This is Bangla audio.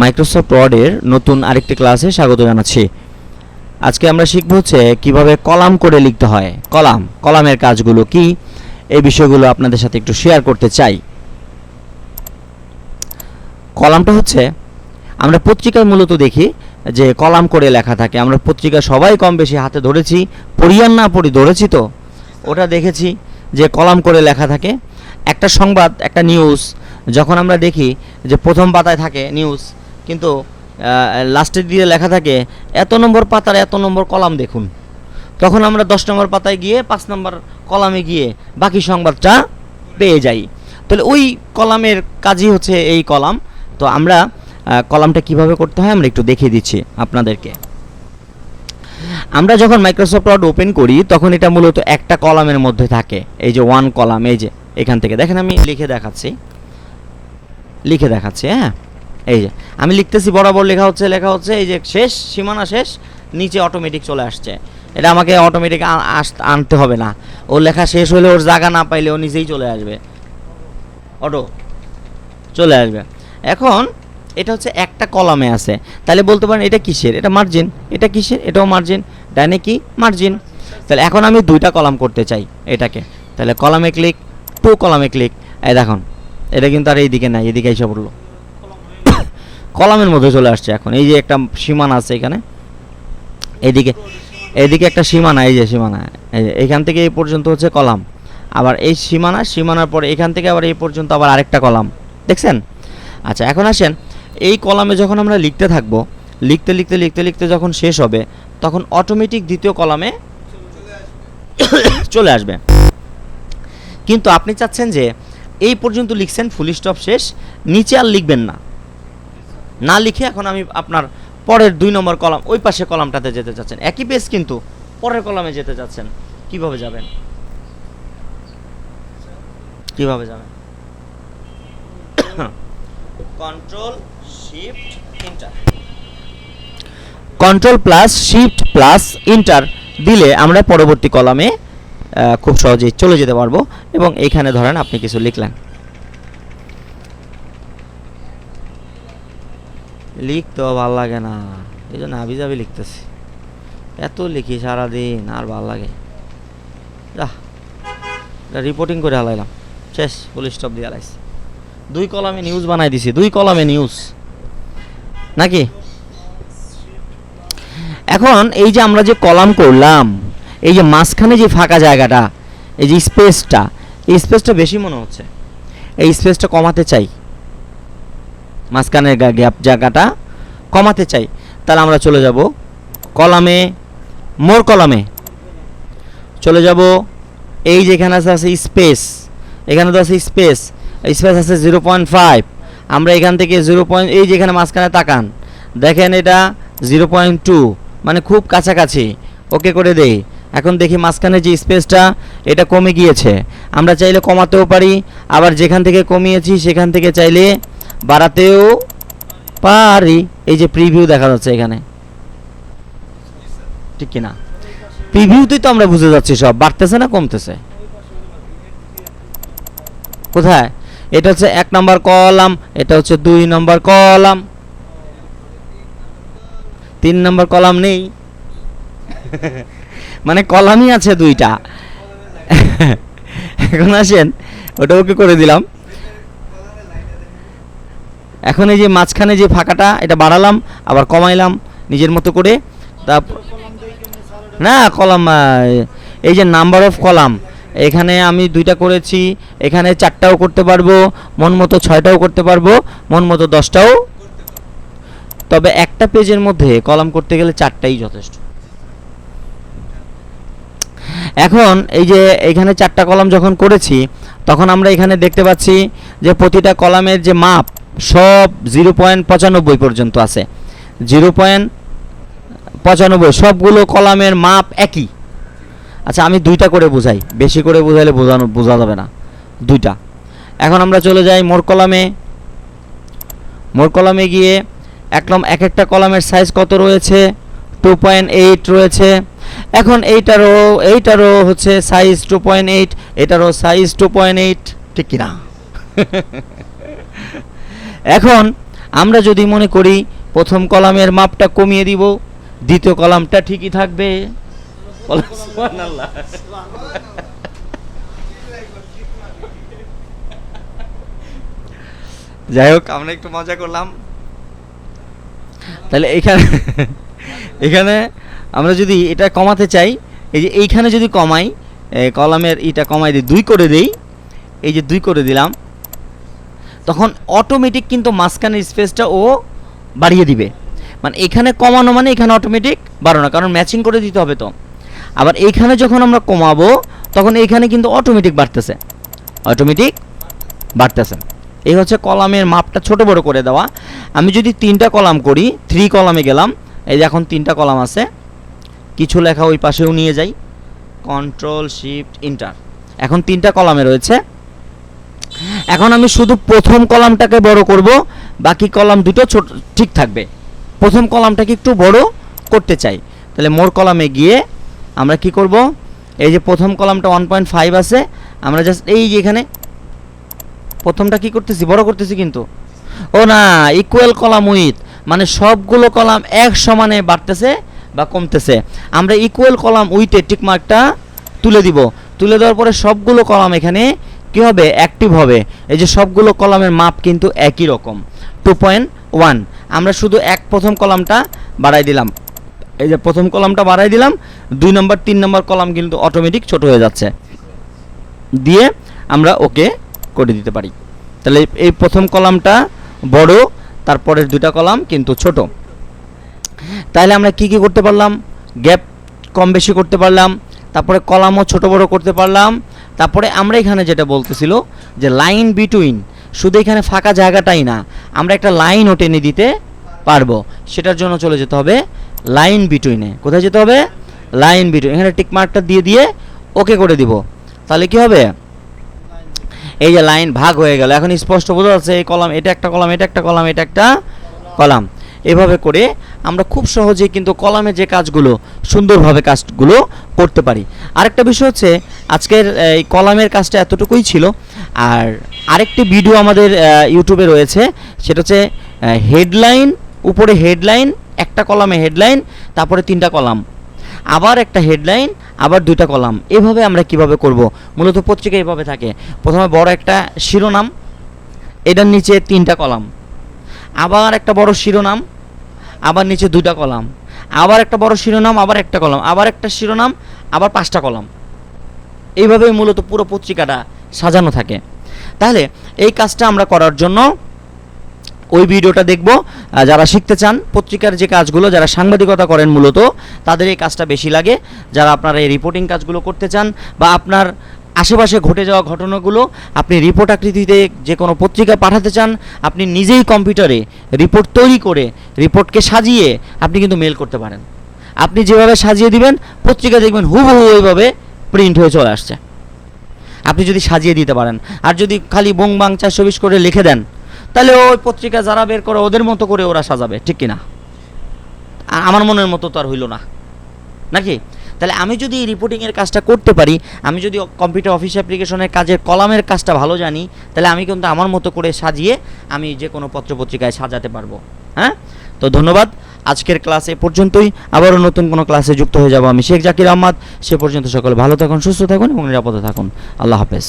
মাইক্রোসফট ওয়ার্ডের নতুন আরেকটি ক্লাসে স্বাগত জানাচ্ছি। আজকে আমরা শিখব হচ্ছে কীভাবে কলাম করে লিখতে হয়। কলাম, কলামের কাজগুলো কি? এই বিষয়গুলো আপনাদের সাথে একটু শেয়ার করতে চাই। কলামটা হচ্ছে, আমরা পত্রিকায় মূলত দেখি যে কলাম করে লেখা থাকে। আমরা পত্রিকা সবাই কম বেশি হাতে ধরেছি পড়িয়ান না পড়ি ধরেছি তো। ওটা দেখেছি যে কলাম করে লেখা থাকে। একটা সংবাদ, একটা নিউজ যখন আমরা দেখি যে প্রথম পাতায় থাকে নিউজ কিন্তু লাস্টের দিকে লেখা থাকে, এত নম্বর পাতার এত নম্বর কলাম দেখুন। তখন আমরা দশ নম্বর পাতায় গিয়ে, পাঁচ নম্বর কলামে গিয়ে বাকি সংবাদটা পেয়ে যাই। তাহলে ওই কলামের কাজই হচ্ছে এই কলাম। তো আমরা কলামটা কীভাবে করতে হয় আমরা একটু দেখিয়ে দিচ্ছি আপনাদেরকে। আমরা যখন মাইক্রোসফট ওয়ার্ড ওপেন করি, তখন এটা মূলত একটা কলামের মধ্যে থাকে। এই যে ওয়ান কলাম, এই যে এখান থেকে। দেখেন আমি লিখে দেখাচ্ছি। লিখে দেখাচ্ছি হ্যাঁ? এই যে, আমি লিখতেছি বরাবর লেখা হচ্ছে লেখা হচ্ছে, এই যে শেষ, সীমানা শেষ, নিচে অটোমেটিক চলে আসছে। এটা আমাকে অটোমেটিক আনতে হবে না। ওর লেখা শেষ হলে ওর জায়গা না পাইলে ও নিজেই চলে আসবে। অটো, চলে আসবে। এখন এটা হচ্ছে একটা কলামে আছে। তাহলে বলতে পারেন এটা কিসের? এটা মার্জিন এটা কিসের? এটাও মার্জিন ডাইনে কি? মার্জিন তাহলে এখন আমি দুইটা কলাম করতে চাই এটাকে। তাহলে কলামে ক্লিক টু কলামে ক্লিক এই দেখুন, এটা কিন্তু আর এইদিকে নাই, এদিকে এসে পড়ল। কলামের মধ্যে চলে আসছে এখন। এই যে একটা সীমানা আছে এখানে। এদিকে এদিকে একটা সীমানা, এই যে সীমানা। এই যে এখান থেকে এই পর্যন্ত হচ্ছে কলাম। আবার এই সীমানা, সীমানার পরে এখান থেকে আবার এই পর্যন্ত আবার আরেকটা কলাম। দেখছেন? আচ্ছা এখন আসেন। এই কলামে যখন আমরা লিখতে থাকব, লিখতে লিখতে লিখতে লিখতে যখন শেষ হবে, তখন অটোমেটিক দ্বিতীয় কলামে চলে আসবে। কিন্তু আপনি চাচ্ছেন যে, এই পর্যন্ত লিখছেন ফুল স্টপ শেষ, নিচে আর লিখবেন না। না লিখে এখন আমি আপনার পরের দুই নম্বর কলাম ওই পাশে কলামটাতে যেতে চাচ্ছেন। একই পেজ কিন্তু পরের কলামে যেতে চাচ্ছেন। কীভাবে যাবেন? কীভাবে যাবেন? Control shift enter control plus shift plus enter দিলে আমরা পরবর্তী কলামে খুব সহজেই চলে যেতে পারব। এবং এইখানে ধরেন আপনি কিছু লিখলেন। লিখতেও ভালো লাগে না। এই জন্য আবি যাবি লিখতেছি। এত লিখি সারাদিন, আর ভালো লাগে। যা রিপোর্টিং করে হালাইলাম। শেষ ফুল স্টপ দিয়ে হালাইছি। দুই কলামে নিউজ বানাই দিছি, দুই কলামে নিউজ নাকি? এখন এই যে আমরা যে কলাম করলাম, এই যে মাঝখানে যে ফাঁকা জায়গাটা, এই যে স্পেসটা এই স্পেসটা বেশি মনে হচ্ছে। এই স্পেসটা কমাতে চাই। মাঝখানের গ্যাপ জায়গাটা কমাতে চাই। তাহলে আমরা চলে যাব কলামে, মোর কলামে। চলে যাব এই যেখানে আছে আছে স্পেস। এখানে তো আছে স্পেস। স্পেস আছে জিরো পয়েন্ট ফাইভ। আমরা এখান থেকে জিরো পয়েন্ট, এই যেখানে মাঝখানে তাকান। দেখেন এটা জিরো পয়েন্ট টু মানে খুব কাছাকাছি। ওকে করে দেই এখন দেখি মাঝখানে যে স্পেসটা, এটা কমে গিয়েছে। আমরা চাইলে কমাতেও পারি। আবার যেখান থেকে কমিয়েছি, সেখান থেকে চাইলে বাড়াতেও পারি। এই যে প্রিভিউ দেখা যাচ্ছে এখানে। ঠিক কিনা? প্রিভিউতেই তো আমরা বুঝে যাচ্ছি সব। বাড়তেছে না কমতেছে? কোথায়? এটা হচ্ছে এক নম্বর কলাম, এটা হচ্ছে দুই নম্বর কলাম। তিন নম্বর কলাম নেই। মানে কলামই আছে দুইটা। এখন আসেন ওটা ওকে করে দিলাম। এখন এই যে মাঝখানে যে ফাঁকাটা, এটা বাড়ালাম, আবার কমাইলাম নিজের মতো করে। তারপর না, কলাম এই যে নাম্বার অফ কলাম, এখানে আমি দুইটা করেছি, এখানে চারটাও করতে পারব, মন মতো ছয়টাও করতে পারব, মন মতো দশটাও তবে একটা পেজের মধ্যে কলাম করতে গেলে চারটাই যথেষ্ট। এখন এই যে এখানে চারটা কলাম যখন করেছি, তখন আমরা এখানে দেখতে পাচ্ছি যে প্রতিটা কলামের যে মাপ সব জিরো পয়েন্ট পঁচানব্বই পর্যন্ত আছে। জিরো পয়েন্ট পঁচানব্বই, সবগুলো কলামের মাপ একই। আচ্ছা আমি দুইটা করে বোঝাই। বেশি করে বোঝাইলে বোঝানো, বোঝা যাবে না। দুইটা। এখন আমরা চলে যাই মোর কলামে। মোর কলামে গিয়ে এক এক একটা কলামের সাইজ কত রয়েছে? টু পয়েন্ট এইট রয়েছে। এখন এইটারও এইটারও হচ্ছে সাইজ টু পয়েন্ট এইট এটারও সাইজ টু পয়েন্ট এইট ঠিক কিনা? এখন আমরা যদি মনে করি প্রথম কলামের মাপটা কমিয়ে দিব, দ্বিতীয় কলামটা ঠিকই থাকবে। যাই হোক, আমরা একটু মজা করলাম। তাহলে এখানে এখানে আমরা যদি এটা কমাতে চাই, এই যে এইখানে যদি কমাই কলামের ইটা কমাই দিই দুই করে দেই, এই যে দুই করে দিলাম তখন অটোমেটিক কিন্তু মাঝখানের স্পেসটা ও বাড়িয়ে দিবে। মানে এখানে কমানো মানে এখানে অটোমেটিক বাড়ানো, কারণ ম্যাচিং করে দিতে হবে তো। আবার এইখানে যখন আমরা কমাবো, তখন এইখানে কিন্তু অটোমেটিক বাড়তেছে। অটোমেটিক বাড়তেছে। এই হচ্ছে কলামের মাপটা ছোট বড় করে দেওয়া। আমি যদি তিনটা কলাম করি থ্রি কলামে গেলাম, এই যে এখন তিনটা কলাম আছে, কিছু লেখা ওই পাশেও নিয়ে যাই। কন্ট্রোল শিফট ইন্টার এখন তিনটা কলামে রয়েছে। এখন আমি শুধু প্রথম কলামটাকে বড় করব, বাকি কলাম দুটো ছোট, ঠিক থাকবে। প্রথম কলামটাকে একটু বড় করতে চাই। তাহলে মোর কলামে গিয়ে আমরা কি করব? এই যে প্রথম কলামটা ওয়ান পয়েন্ট ফাইভ আছে, আমরা জাস্ট এই যে এখানে প্রথমটা কি করতেছি? বড় করতেছি কিন্তু। ও না ইকুয়াল কলাম উইথ মানে সবগুলো কলাম এক সমানে বাড়তেছে বা কমতেছে। আমরা ইকুয়াল কলাম উইথে টিকমার্কটা তুলে দিব। তুলে দেওয়ার পরে সবগুলো কলাম এখানে কি হবে? অ্যাক্টিভ হবে। এই যে সবগুলো কলামের মাপ কিন্তু একই রকম। টু পয়েন্ট ওয়ান আমরা শুধু এক প্রথম কলামটা বাড়াই দিলাম। এই যে প্রথম কলামটা বাড়াই দিলাম, দুই নম্বর, তিন নম্বর কলাম কিন্তু অটোমেটিক ছোট হয়ে যাচ্ছে। দিয়ে আমরা ওকে করে দিতে পারি। তাহলে এই প্রথম কলামটা বড়, তারপরের দুটা কলাম কিন্তু ছোট। তাহলে আমরা কি কি করতে পারলাম? গ্যাপ কম বেশি করতে পারলাম, তারপরে কলামও ছোট বড় করতে পারলাম। তারপরে আমরা এখানে যেটা বলতেছিল যে লাইন বিটুইন শুধু এখানে ফাঁকা জায়গাটাই না, আমরা একটা লাইনও টেনে দিতে পারব। সেটার জন্য চলে যেতে হবে লাইন বিটুইনে কোথায় যেতে হবে? লাইন বিটুইন এখানে টিক মার্কটা দিয়ে দিয়ে ওকে করে দিব। তাহলে কি হবে? এই যে লাইন ভাগ হয়ে গেল। এখন স্পষ্ট বোঝা যাচ্ছে এই কলাম, এটা একটা কলাম, এটা একটা কলাম, এটা একটা কলাম। এভাবে করে আমরা খুব সহজেই কিন্তু কলামে যে কাজগুলো, সুন্দরভাবে কাজগুলো করতে পারি। আরেকটা বিষয় হচ্ছে, আজকের এই কলামের কাজটা এতটুকুই ছিল। আর আরেকটি ভিডিও আমাদের ইউটিউবে রয়েছে। সেটা হচ্ছে হেডলাইন উপরে হেডলাইন একটা কলামে হেডলাইন তারপরে তিনটা কলাম। আবার একটা হেডলাইন আবার দুইটা কলাম। এভাবে আমরা কীভাবে করব? মূলত পত্রিকা এভাবে থাকে। প্রথমে বড় একটা শিরোনাম, এটার নিচে তিনটা কলাম। আবার একটা বড় শিরোনাম আবার নিচে দুইটা কলাম। আবার একটা বড় শিরোনাম, আবার একটা কলাম। আবার একটা শিরোনাম, আবার পাঁচটা কলাম। এইভাবেই মূলত পুরো পত্রিকাটা সাজানো থাকে। তাহলে এই কাজটা আমরা করার জন্য ওই ভিডিওটা দেখব। যারা শিখতে চান পত্রিকার যে কাজগুলো, যারা সাংবাদিকতা করেন মূলত, তাদের এই কাজটা বেশি লাগে। যারা আপনারা এই রিপোর্টিং কাজগুলো করতে চান বা আপনার আশেপাশে ঘটে যাওয়া ঘটনাগুলো আপনি রিপোর্ট আকৃতিতে যে কোনো পত্রিকা পাঠাতে চান, আপনি নিজেই কম্পিউটারে রিপোর্ট তৈরি করে রিপোর্টকে সাজিয়ে আপনি কিন্তু মেল করতে পারেন। আপনি যেভাবে সাজিয়ে দিবেন, পত্রিকা দেখবেন হুবহু ওইভাবে প্রিন্ট হয়ে চলে আসছে। আপনি যদি সাজিয়ে দিতে পারেন, আর যদি খালি বং বাং চারশো বিশ করে লিখে দেন, তাহলে ওই পত্রিকা যারা বের করে ওদের মতো করে ওরা সাজাবে, ঠিক কিনা? আমার মনের মতো তো আর হইল না। নাকি? তাহলে আমি যদি এই রিপোর্টিংয়ের কাজটা করতে পারি, আমি যদি কম্পিউটার অফিস অ্যাপ্লিকেশনের কাজের কলামের কাজটা ভালো জানি, তাহলে আমি কিন্তু আমার মতো করে সাজিয়ে আমি যে কোনো পত্রপত্রিকায় সাজাতে পারব। হ্যাঁ? তো ধন্যবাদ। আজকের ক্লাস এ পর্যন্তই। আবারও নতুন কোনো ক্লাসে যুক্ত হয়ে যাব আমি শেখ জাকির আহমদ। সে পর্যন্ত সকলে ভালো থাকুন, সুস্থ থাকুন এবং নিরাপদে থাকুন। আল্লাহ হাফেজ।